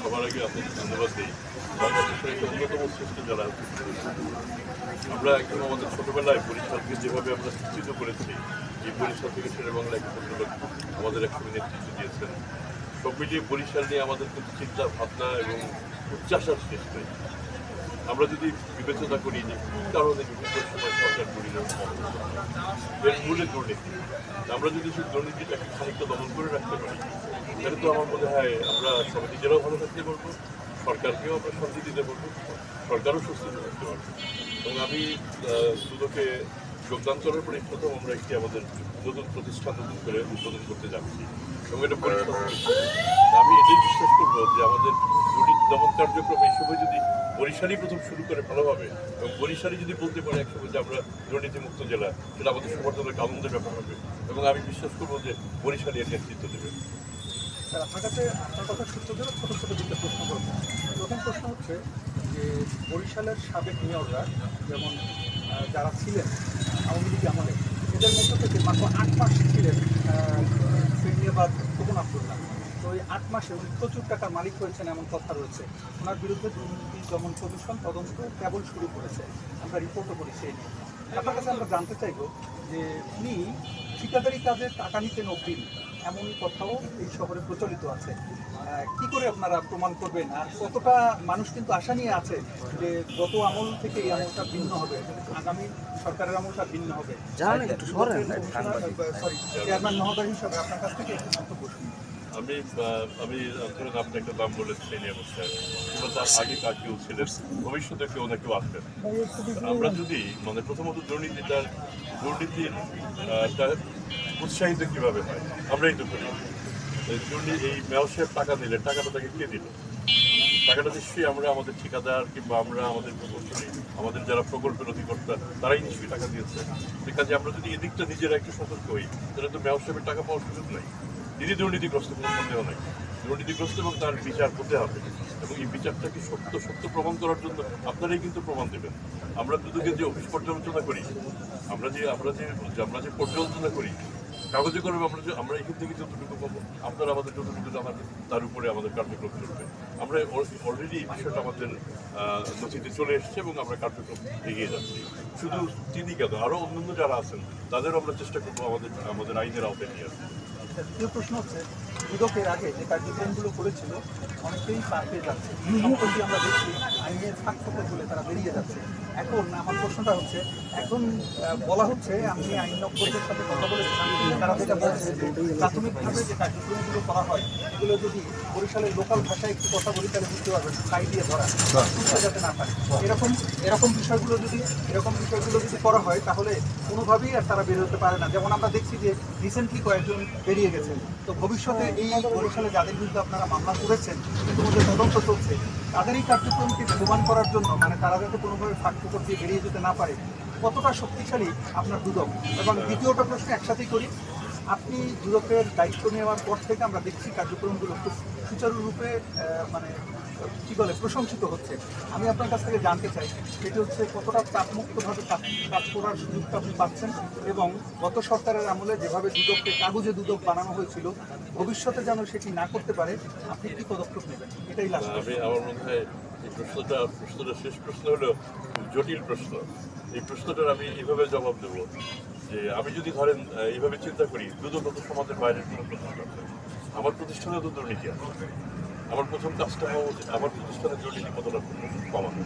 সবার আগে ধন্যবাদ দিই। শ্রেষ্ঠ আমরা একদম আমাদের ছোটবেলায় বরিশালকে যেভাবে আমরা শিক্ষিত করেছি, এই বরিশাল থেকে শেরে বাংলা ভদ্রলোক আমাদের একসঙ্গে নেতৃত্ব দিয়েছেন। সব মিলিয়ে বরিশাল নিয়ে আমাদের কিন্তু চিন্তা, ভাবনা এবং উচ্চাসার নেই আমরা যদি বিবেচনা করি যে কী কারণে বিভিন্ন সময় সরকার পরিণত এর মূলে দুর্নীতি। আমরা যদি সেই দুর্নীতিটাকে খানিকটা দমন করে রাখতে পারি, তাহলে তো আমার মনে হয় আমরা সবাই নিজেরাও ভালো থাকতে পারব, সরকারকেও আমরা শান্তি দিতে পারব, সরকারও সুস্থ থাকতে পারব। এবং আমি দুদকে যোগদান করার পরে প্রথম আমরা একটি আমাদের নতুন প্রতিষ্ঠান নতুন করে উদ্বোধন করতে যাচ্ছি। এবং এটা আমি এটাই বিশ্বাস করব যে আমাদের দমন কার্যক্রম এই সময় যদি বরিশালই প্রথম শুরু করে ভালোভাবে, এবং বরিশালই যদি বলতে পারে একসময় যে আমরা দুর্নীতিমুক্ত জেলা, সেটা আমাদের সবার জন্য আনন্দের ব্যাপার হবে। এবং আমি বিশ্বাস করব যে বরিশালই এর নেতৃত্ব দেবে। আপনার কাছে আপনার কথা সূত্র ধরে ছোটো ছোটো দুটো প্রশ্ন করব প্রথম প্রশ্ন হচ্ছে যে বরিশালের সাবেক মেয়ররা যেমন যারা ছিলেন, আওয়ামী লীগ আমলে, এদের মধ্য থেকে মাত্র আট মাস ছিলেন ফিরনিয়াবাদ খোকন আবদুল্লাহ তো এই আট মাসে উনি প্রচুর টাকার মালিক হয়েছেন এমন কথা রয়েছে। ওনার বিরুদ্ধে দুর্নীতি দমন কমিশন তদন্ত কেবল শুরু করেছে। আমরা রিপোর্টও করি সেই নিয়ে। আপনার কাছে আমরা জানতে চাইব যে উনি ঠিকাদারি কাজে টাকা নিতেন অগ্রিম এমন কথাও এই শহরে প্রচলিত আছে। কি করে আপনারা প্রমাণ করবেন? আর কতটা মানুষ কিন্তু আশা নিয়ে আছে যে গত আমল থেকে এই আমলটা ভিন্ন হবে আগামী সরকারের আমলটা ভিন্ন হবে। সরি চেয়ারম্যান মহোদয় হিসাবে আপনার কাছ থেকে একটু মন্তব্য শুনি আমি আমি ধরুন আপনি একটা দাম অবস্থায়। কিংবা তার আগে কার কেউ ছিলেন, ভবিষ্যতে কেউ না কেউ আসবেন। আমরা যদি মানে প্রথমত দুর্নীতিটার দুর্নীতির উৎসাহিত কীভাবে হয়? আমরাই তো করি। দুর্নীতি এই মেয়রশিপ টাকা দিলেন, টাকাটা তাকে কে দিল? টাকাটা নিশ্চয়ই আমরা, আমাদের ঠিকাদার কিংবা আমরা, আমাদের প্রকৌশলী আমাদের যারা প্রকল্পের অধিকর্তা, তারাই নিশ্চয়ই টাকা দিয়েছে। ঠিক আছে আমরা যদি এদিকটা নিজেরা একটু সতর্ক হই, তাহলে তো মেয়রশিপের টাকা পাওয়ার সুযোগ নেই। তিনি দুর্নীতিগ্রস্ত কোনো সন্দেহ নেই দুর্নীতিগ্রস্ত এবং তার বিচার করতে হবে। এবং এই বিচারটাকে সত্য সত্য প্রমাণ করার জন্য আপনারাই কিন্তু প্রমাণ দেবেন। আমরা দুদকে যে অফিস পর্যালোচনা করি, আমরা যে আমরা যে আমরা যে পর্যালোচনা করি, কাগজে করবে আমরা যে, আমরা এখান থেকে যতটুকু পাবো, আপনারা আমাদের যতটুকু জানাবেন তার উপরে আমাদের কার্যক্রম চলবে। আমরা অলরেডি এই বিষয়টা আমাদের নথিতে চলে এসেছে এবং আমরা কার্যক্রম এগিয়ে যাচ্ছি। শুধু তিনি কেন আরও অন্যান্য যারা আছেন, তাদেরও আমরা চেষ্টা করব আমাদের আমাদের আইনের আওতায় নিয়ে আসতে। দ্বিতীয় প্রশ্ন হচ্ছে দুদকের আগে যে কার্যক্রমগুলো করেছিল অনেকেই পার পেয়ে যাচ্ছে সম্প্রতি আমরা দেখছি, আইনের ফোকর বলে তারা বেরিয়ে যাচ্ছে। এখন আমার প্রশ্নটা হচ্ছে, এখন বলা হচ্ছে, আমি আইনজ্ঞদের সাথে কথা বলেছি তারা যেটা বলছে যে প্রাথমিকভাবে যে কার্যক্রমগুলো করা হয়, এগুলো যদি বরিশালের লোকাল ভাষায় একটু কথা বলি, তাহলে বুঝতে পারবেন সাই দিয়ে ধরা। যাতে না পারে। এরকম এরকম বিষয়গুলো যদি, এরকম বিষয়গুলো যদি করা হয়, তাহলে কোনোভাবেই আর তারা বেরোতে পারে না। যেমন আমরা দেখছি যে রিসেন্টলি কয়েকজন বেরিয়ে গেছেন তো ভবিষ্যতে এই বরিশালে যাদের বিরুদ্ধে আপনারা মামলা করেছেন ইতিমধ্যে তদন্ত চলছে। তাদের এই কার্যক্রমকে প্রমাণ করার জন্য মানে তারা যাতে কোনোভাবে ফাঁক দিয়ে বেরিয়ে যেতে না পারে, কতটা শক্তিশালী আপনার দুদক? এবং দ্বিতীয়টা প্রশ্ন একসাথেই করি। আপনি দুদকের দায়িত্ব নেওয়ার পর থেকে আমরা দেখছি কার্যক্রমগুলো খুব সুচারুরূপে মানে কি বলে, প্রশংসিত হচ্ছে। আমি আপনার কাছ থেকে জানতে চাই, সেটি হচ্ছে কতটা চাপমুক্তভাবে কাজ করার সুযোগটা আপনি পাচ্ছেন এবং গত সরকারের আমলে যেভাবে দুদককে কাগজে দুদক বানানো হয়েছিল ভবিষ্যতে যেন সেটি না করতে পারে আপনি কি পদক্ষেপ নেবেন? এটাই লাস্ট আমি আমার মনে হয় এই প্রশ্নটা প্রশ্নটা শেষ প্রশ্ন হলো জটিল প্রশ্ন। এই প্রশ্নটার আমি এভাবে জবাব দেব যে আমি যদি ধরেন এইভাবে চিন্তা করি দুদক সমাজের বাইরের কোনো প্রশ্ন। আমার প্রতিষ্ঠানে তো দুর্নীতি আছে। আমার প্রথম কাজটা আমার প্রতিষ্ঠানের দুর্নীতি কতটা কমানো।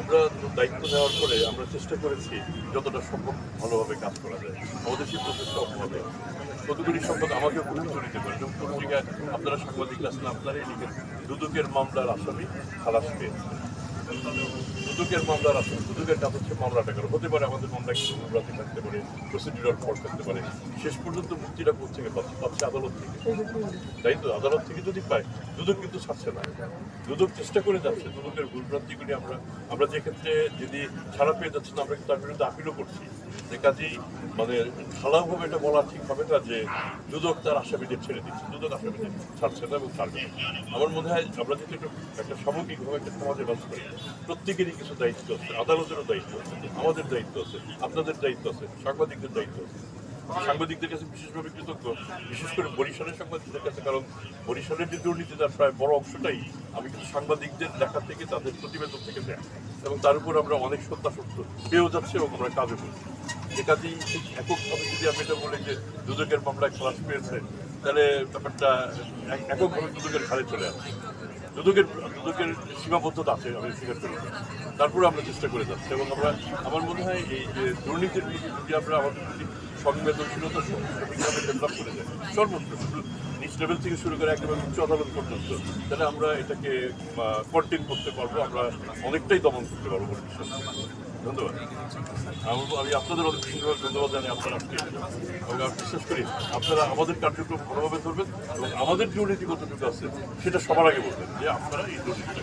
আমরা দায়িত্ব নেওয়ার পরে আমরা চেষ্টা করেছি যতটা সম্ভব ভালোভাবে কাজ করা যায়। আমাদের সেই প্রচেষ্টা অব্যাহত। কতগুলি সম্পদ আমাকে জড়িত করে। যেমন পত্রিকায় আপনারা সাংবাদিক আসলে আপনারাই লিখেন। দুদকের মামলার আসামি খালাস পেয়েছে। দুদকের মামলার আছে। দুদকের কাজ হচ্ছে মামলাটা করো হতে পারে আমাদের মামলা কিছু বিভ্রান্তি থাকতে পারে প্রসিডিউরাল ফল্ট থাকতে পারে। শেষ পর্যন্ত মুক্তিটা কোথা থেকে পাচ্ছে? আদালত থেকে। তাই তো? আদালত থেকে যদি পায়, দুদক কিন্তু ছাড়ছে না। দুদক চেষ্টা করে যাচ্ছে। দুদকের ভুলভ্রান্তিগুলি আমরা আমরা যে ক্ষেত্রে যদি ছাড়া পেয়ে যাচ্ছি না আমরা কিন্তু তার বিরুদ্ধে আপিলও করছি। যে কাজেই মানে ঢালাওভাবে এটা বলা ঠিক হবে না যে দুদক তার আসামিদের ছেড়ে দিচ্ছে, দুদক আসামিদের ছাড়ছে না এবং ছাড়বে আমার মনে হয় আমরা যদি একটু একটা সামগ্রিকভাবে একটা সমাজে বাস করি, প্রত্যেকেরই কিছু দায়িত্ব আছে, আদালতেরও দায়িত্ব আছে, আমাদের দায়িত্ব আছে, আপনাদের দায়িত্ব আছে, সাংবাদিকদের দায়িত্ব আছে। সাংবাদিকদের কাছে বিশেষভাবে কৃতজ্ঞ। বিশেষ করে বরিশালের সাংবাদিকদের কাছে, কারণ বরিশালের যে দুর্নীতি, তার প্রায় বড় অংশটাই আমি কিন্তু সাংবাদিকদের লেখা থেকে, তাদের প্রতিবেদন থেকে দেয় এবং তার উপর আমরা অনেক সত্যাসত্য পেয়েও যাচ্ছে এবং আমরা কাজও করছি। যে এককভাবে যদি আমি এটা বলি যে দুদকের মামলায় খালাস পেয়েছে, তাহলে ব্যাপারটা এক- এককভাবে দুদকের খালে চলে আসে দুদকের দুদকের সীমাবদ্ধতা আছে, আমি স্বীকার করি। তারপরে আমরা চেষ্টা করে যাচ্ছি। এবং আমরা, আমার মনে হয় এই যে দুর্নীতির যদি আমরা আমাদের সংবেদনশীলতা সঠিকভাবে ডেভেলপ করে যাই সর্বত্র নিচ লেভেল থেকে শুরু করে একেবারে উচ্চ আদালত পর্যন্ত। তাহলে আমরা এটাকে কন্টেন করতে পারব, আমরা অনেকটাই দমন করতে পারব বলে ধন্যবাদ। আমি আপনাদের অনেক বিশেষভাবে ধন্যবাদ জানাই আপনারা আজকে এবং আমি বিশ্বাস করি আপনারা আমাদের কার্যক্রম ভালোভাবে ধরবেন এবং আমাদের দুর্নীতি কতটুকু আছে সেটা সবার আগে বলবেন যে আপনারা এই দুর্নীতিটা